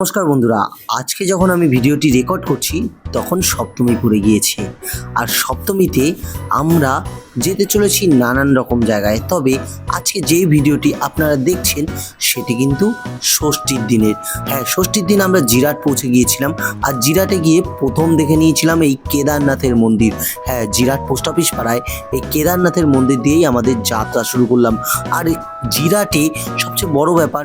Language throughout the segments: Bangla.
নমস্কার বন্ধুরা আজকে যখন আমি ভিডিওটি রেকর্ড করছি তখন সপ্তমী পড়ে গিয়েছে। আর সপ্তমীতে আমরা যেতে চলেছি নানান রকম জায়গায়। তবে আজকে যেই ভিডিওটি আপনারা দেখছেন, সেটি কিন্তু ষষ্ঠীর দিনের। হ্যাঁ ষষ্ঠীর দিন আমরা জিরাট পৌঁছে গিয়েছিলাম। আর জিরাটে গিয়ে প্রথম দেখে নিয়েছিলাম এই কেদারনাথের মন্দির। হ্যাঁ জিরাট পোস্ট অফিস পাড়ায় এই কেদারনাথের মন্দির দিয়েই আমাদের যাত্রা শুরু করলাম। আর জিরাটে সবচেয়ে বড় ব্যাপার,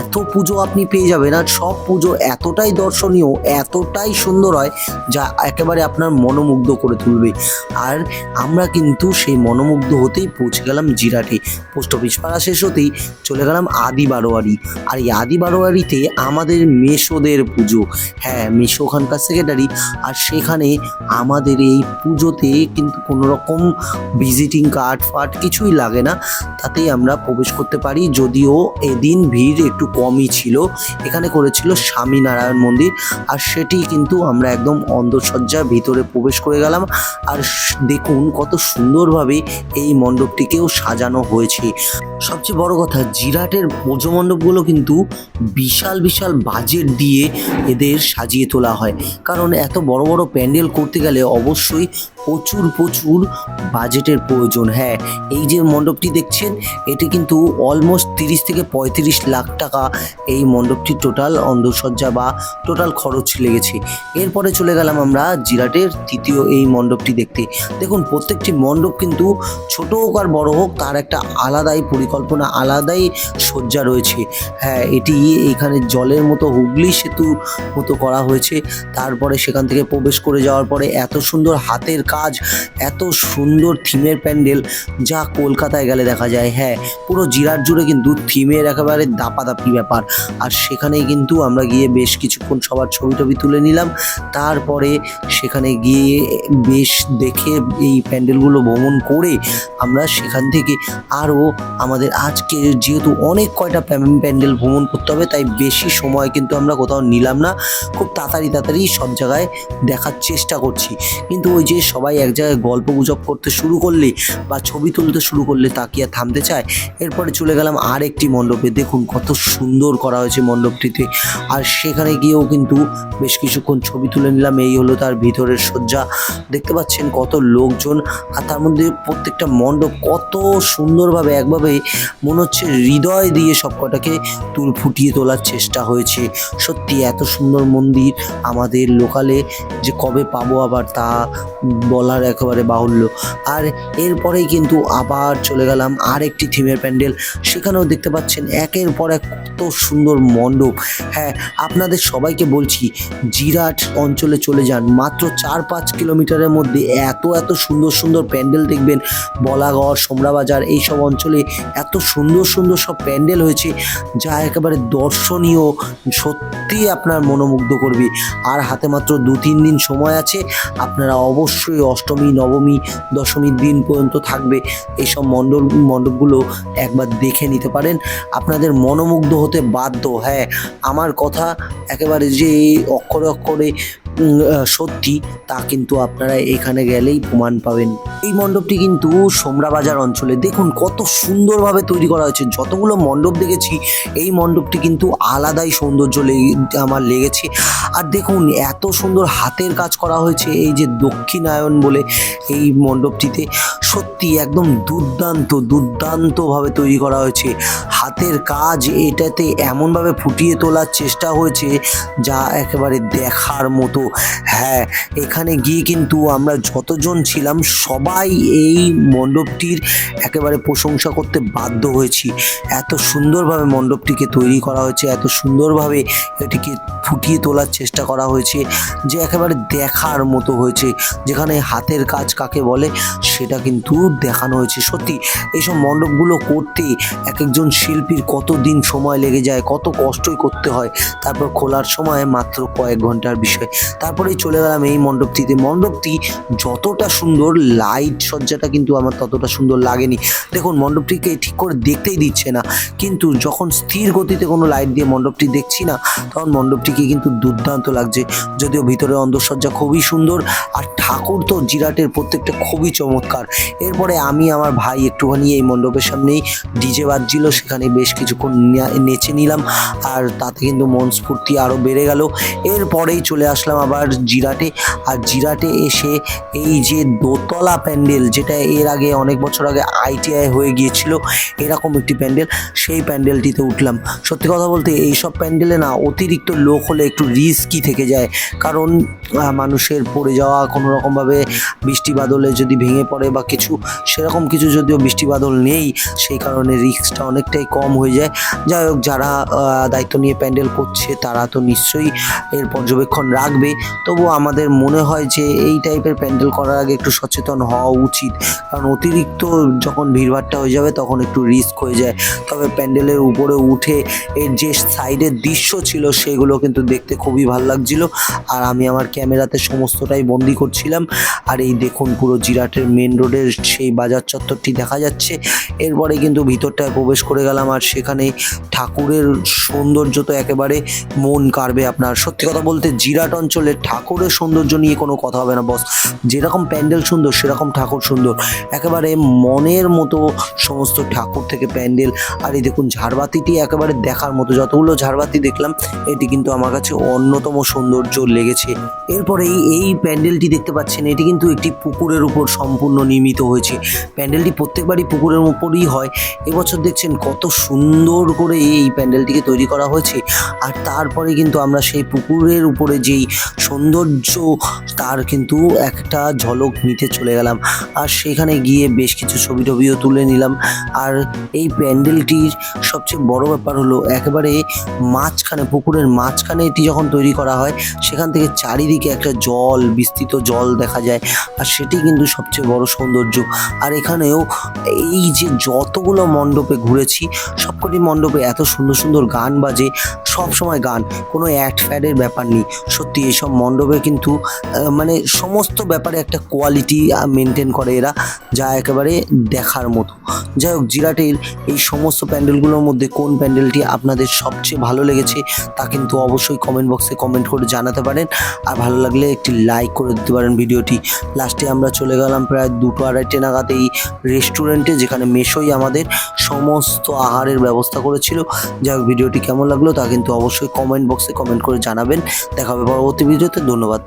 এত পুজো আপনি পেয়ে যাবেন আর সব পুজো এতটাই দর্শনীয়, এতটাই সুন্দর হয় যা একেবারে আপনার মনোমুগ্ধ করে তুলবে। আর আমরা কিন্তু সেই মনোমুগ্ধ হতেই পৌঁছে গেলাম জিরাটে। পোস্ট অফিস পাড়া শেষ হতেই চলে গেলাম আদি বারোয়ারি আর এই আদি বারোয়ারিতে আমাদের মেশোদের পুজো। হ্যাঁ মেশো ওখানকার সেক্রেটারি আর সেখানে আমাদের এই পুজোতে কিন্তু কোনো রকম ভিজিটিং কার্ড ফার্ড কিছুই লাগে না। তাতেই আমরা প্রবেশ করতে পারি। যদিও এদিন ভিড় একটু কমই ছিল। এখানে করেছিল স্বামীনারায়ণ মন্দির। আর সেটি কিন্তু আমরা একদম অন্ধসজ্জার ভিতরে প্রবেশ করে গেলাম। আর দেখুন কত সুন্দরভাবে এই মণ্ডপটিকেও সাজানো হয়েছে। সবচেয়ে বড় কথা, জিরাটের পুজো মণ্ডপগুলো কিন্তু বিশাল বিশাল বাজেট দিয়ে এদের সাজিয়ে তোলা হয়। কারণ এত বড় বড় প্যান্ডেল করতে গেলে অবশ্যই প্রচুর প্রচুর বাজেটের প্রয়োজন। হ্যাঁ এই যে মণ্ডপটি দেখছেন, এটি কিন্তু অলমোস্ট তিরিশ থেকে পঁয়ত্রিশ লাখ টাকা এই মণ্ডপটির টোটাল অন্ধসজ্জা বা টোটাল খরচ লেগেছে। এরপরে চলে গেলাম আমরা জিরাটের তৃতীয় এই মণ্ডপটি দেখতে। দেখুন, প্রত্যেকটি মণ্ডপ কিন্তু ছোট হোক আর বড় হোক, তার একটা আলাদাই পরিকল্পনা, আলাদাই সজ্জা রয়েছে। হ্যাঁ এটি এখানে জলের মতো হুগলি সেতু মতো করা হয়েছে। তারপরে সেখান থেকে প্রবেশ করে যাওয়ার পরে এত সুন্দর হাতের কাজ। এত সুন্দর থিমের প্যান্ডেল যা কলকাতায় গেলে দেখা যায়। হ্যাঁ পুরো জিরাট জুড়ে কিন্তু থিমের একেবারে দাপাদাপি ব্যাপার। আর সেখানেই কিন্তু আমরা গিয়ে বেশ কিছুক্ষণ সবার ছবি টবি তুলে নিলাম। তারপরে সেখানে গিয়ে বেশ দেখে এই প্যান্ডেলগুলো ভ্রমণ করে আমরা সেখান থেকে আরও আমাদের আজকে যেহেতু অনেক কয়টা প্যান্ডেল ভ্রমণ করতে হবে, তাই বেশি সময় কিন্তু আমরা কোথাও নিলাম না। খুব তাড়াতাড়ি তাড়াতাড়ি সব জায়গায় দেখার চেষ্টা করছি। কিন্তু ওই যে সবাই এক জায়গায় গল্প গুজব করতে শুরু করলে বা ছবি তুলতে শুরু করলে তা কি আর থামতে চায়? এরপরে চলে গেলাম আর একটি মণ্ডপে। দেখুন কত সুন্দর করা হয়েছে মণ্ডপটিতে। আর সেখানে গিয়েও কিন্তু বেশ কিছুক্ষণ ছবি তুলে নিলাম। এই হলো তার ভিতরের শয্যা। দেখতে পাচ্ছেন কত লোকজন। আর তার মধ্যে প্রত্যেকটা মণ্ডপ কত সুন্দরভাবে একভাবে মনে হচ্ছে হৃদয় দিয়ে সবকটাকে তুল ফুটিয়ে তোলার চেষ্টা হয়েছে। সত্যি এত সুন্দর মন্দির আমাদের লোকালে যে কবে পাবো আবার তা বলার একেবারে বাহুল্য। আর এরপরেই কিন্তু আবার চলে গেলাম আর একটি থিমের প্যান্ডেল। সেখানেও দেখতে পাচ্ছেন একের পর এক কত সুন্দর মণ্ডপ। হ্যাঁ আপনাদের সবাইকে বলছি, জিরাট অঞ্চলে চলে যান। মাত্র চার পাঁচ কিলোমিটারের মধ্যে এত এত সুন্দর সুন্দর প্যান্ডেল দেখবেন। বলাগড়, সোমরাবাজার এইসব অঞ্চলে এত সুন্দর সুন্দর সব প্যান্ডেল হয়েছে, যা একেবারে দর্শনীয় সত্যি আপনার মনোমুগ্ধ করবে। আর হাতে মাত্র দু, তিন দিন সময় আছে, আপনারা অবশ্যই অষ্টমী, নবমী, দশমীর দিন পর্যন্ত থাকবে। এইসব মণ্ডপ মণ্ডপগুলো একবার দেখে নিতে পারেন। আপনাদের মনোমুগ্ধ হতে বাধ্য হ্যাঁ। আমার কথা একেবারে যে অক্ষরে অক্ষরে সত্যি, তা কিন্তু আপনারা এখানে গেলেই প্রমাণ পাবেন। এই মণ্ডপটি কিন্তু সোমরাবাজার অঞ্চলে। দেখুন কত সুন্দরভাবে তৈরি করা হয়েছে। যতগুলো মণ্ডপ দেখেছি, এই মণ্ডপটি কিন্তু আলাদাই সৌন্দর্য আমার লেগেছে। আর দেখুন, এত সুন্দর হাতের কাজ করা হয়েছে। এই যে দক্ষিণায়ন বলে এই মণ্ডপটিতে সত্যি একদম দুর্দান্ত, দুর্দান্তভাবে তৈরি করা হয়েছে। হাতের কাজ এটাতে এমনভাবে ফুটিয়ে তোলার চেষ্টা হয়েছে যা একেবারে দেখার মতো। হ্যাঁ এখানে গিয়ে কিন্তু আমরা যতজন ছিলাম সবাই এই মণ্ডপটির একেবারে প্রশংসা করতে বাধ্য হয়েছি। এত সুন্দরভাবে মণ্ডপটিকে তৈরি করা হয়েছে, এত সুন্দরভাবে এটিকে ফুটিয়ে তোলার চেষ্টা করা হয়েছে, যে একেবারে দেখার মতো হয়েছে। যেখানে হাতের কাজ কাকে বলে সেটা কিন্তু দেখানো হয়েছে। সত্যি, এইসব মণ্ডপগুলো করতে এক একজন শিল্পীর কত দিন সময় লেগে যায়, কত কষ্টই করতে হয়, তারপর খোলার সময় মাত্র কয়েক ঘণ্টার বিষয়। তারপরেই চলে গেলাম এই মণ্ডপটিতে। মণ্ডপটি যতটা সুন্দর লাইট সজ্জাটা কিন্তু আমার ততটা সুন্দর লাগেনি। দেখুন, মণ্ডপটিকে ঠিক করে দেখতেই দিচ্ছে না, কিন্তু যখন স্থির গতিতে কোনো লাইট দিয়ে মণ্ডপটি দেখছি না, তখন মণ্ডপটিকে কিন্তু দুর্দান্ত লাগছে। যদিও ভিতরে অন্দরসজ্জা খুবই সুন্দর, আর ঠাকুর তো জিরাটের প্রত্যেকটা খুবই চমৎকার। এরপরে আমি আমার ভাই একটুখানি এই মণ্ডপের সামনেই ডিজে বাজছিল, সেখানে বেশ কিছুক্ষণ নেচে নিলাম আর তাতে কিন্তু মন স্ফূর্তি আরও বেড়ে গেল। এরপরেই চলে আসলাম আবার জিরাটে। আর জিরাটে এসে এই যে দোতলা প্যান্ডেল, যেটা এর আগে অনেক বছর আগে আইটিআই হয়ে গিয়েছিল, এরকম একটি প্যান্ডেল, সেই প্যান্ডেলটিতে উঠলাম। সত্যি কথা বলতে এইসব প্যান্ডেলে না অতিরিক্ত লোক হলে একটু রিস্কি থেকে যায়। কারণ মানুষের পড়ে যাওয়া কোনো রকমভাবে বৃষ্টি বাদলে যদি ভেঙে পড়ে বা কিছু, সেরকম কিছু যদিও বৃষ্টি বাদল নেই, সেই কারণে রিস্কটা অনেকটাই কম হয়ে যায়। যাই হোক, যারা দায়িত্ব নিয়ে প্যান্ডেল করছে, তারা তো নিশ্চয়ই এর পর্যবেক্ষণ রাখবে। তবু আমাদের মনে হয় যে এই টাইপের প্যান্ডেল করার আগে একটু সচেতন হওয়া উচিত। কারণ অতিরিক্ত যখন ভিড়ভাট্টা হয়ে যাবে, তখন একটু রিস্ক হয়ে যায়। তবে প্যান্ডেলের উপরে উঠে এর যে সাইডের দৃশ্য ছিল, সেগুলো কিন্তু দেখতে খুবই ভালো লাগছিল। আর আমি আমার ক্যামেরাতে সমস্তটাই বন্দি করছিলাম। আর এই দেখুন পুরো জিরাটের মেন রোডের সেই বাজার চত্বরটি দেখা যাচ্ছে। এরপরে কিন্তু ভিতরটায় প্রবেশ করে গেলাম আর সেখানে ঠাকুরের সৌন্দর্য তো একেবারে মন কাড়বে আপনার। সত্যি কথা বলতে জিরাট অঞ্চলে ঠাকুরের সৌন্দর্য নিয়ে কোনো কথা হবে না বস যেরকম প্যান্ডেল সুন্দর, সেরকম ঠাকুর সুন্দর। একেবারে মনের মতো সমস্ত ঠাকুর থেকে প্যান্ডেল। আর এই দেখুন ঝাড়বাতিটি একেবারে দেখার মতো। যতগুলো ঝাড়বাতি দেখলাম, এটি কিন্তু আমার কাছে অন্যতম সৌন্দর্য লেগেছে। এরপরেই এই প্যান্ডেলটি দেখতে পাচ্ছেন এটি কিন্তু একটি পুকুরের উপর সম্পূর্ণ নির্মিত হয়েছে। প্যান্ডেলটি প্রত্যেকবারই পুকুরের উপরই হয়। এবছর দেখছেন কত সুন্দর করে এই প্যান্ডেলটিকে তৈরি করা হয়েছে। আর তারপরে কিন্তু আমরা সেই পুকুরের উপরে যেই সৌন্দর্য, তার কিন্তু একটা ঝলক নিতে চলে গেলাম। আর সেখানে গিয়ে বেশ কিছু ছবি টবিও তুলে নিলাম। আর এই প্যান্ডেলটির সবচেয়ে বড় ব্যাপার হলো, একেবারে মাঝখানে, পুকুরের মাঝখানে এটি যখন তৈরি করা হয়, সেখান থেকে চারিদিকে একটা জল, বিস্তৃত জল দেখা যায়। আর সেটি কিন্তু সবচেয়ে বড় সৌন্দর্য। আর এখানেও এই যে যতগুলো মণ্ডপে ঘুরেছি, সবকটি মণ্ডপে এত সুন্দর সুন্দর গান বাজে, সব সময় গান, কোনো অ্যাড ফ্যাডের ব্যাপার নেই। সত্যি এসব মণ্ডপে কিন্তু মানে সমস্ত ব্যাপারে একটা কোয়ালিটি মেনটেন করে এরা, যা একেবারে দেখার মতো। যাই হোক, জিরাটের এই সমস্ত প্যান্ডেলগুলোর মধ্যে কোন প্যান্ডেলটি আপনাদের সবচেয়ে ভালো লেগেছে, তা কিন্তু অবশ্যই কমেন্ট বক্সে কমেন্ট করে জানাতে পারেন। আর ভালো লাগলে একটি লাইক করে দিতে পারেন ভিডিওটি। লাস্টে আমরা চলে গেলাম প্রায় দুটো আড়াইটে নাগাদ এই রেস্টুরেন্টে যেখানে মেশোই আমাদের সমস্ত আহারের ব্যবস্থা করেছিল। যাই ভিডিওটি কেমন লাগল তা কিন্তু অবশ্যই কমেন্ট বক্সে কমেন্ট করে জানাবেন। দেখা হবে পরবর্তী ভিডিওতে ধন্যবাদ।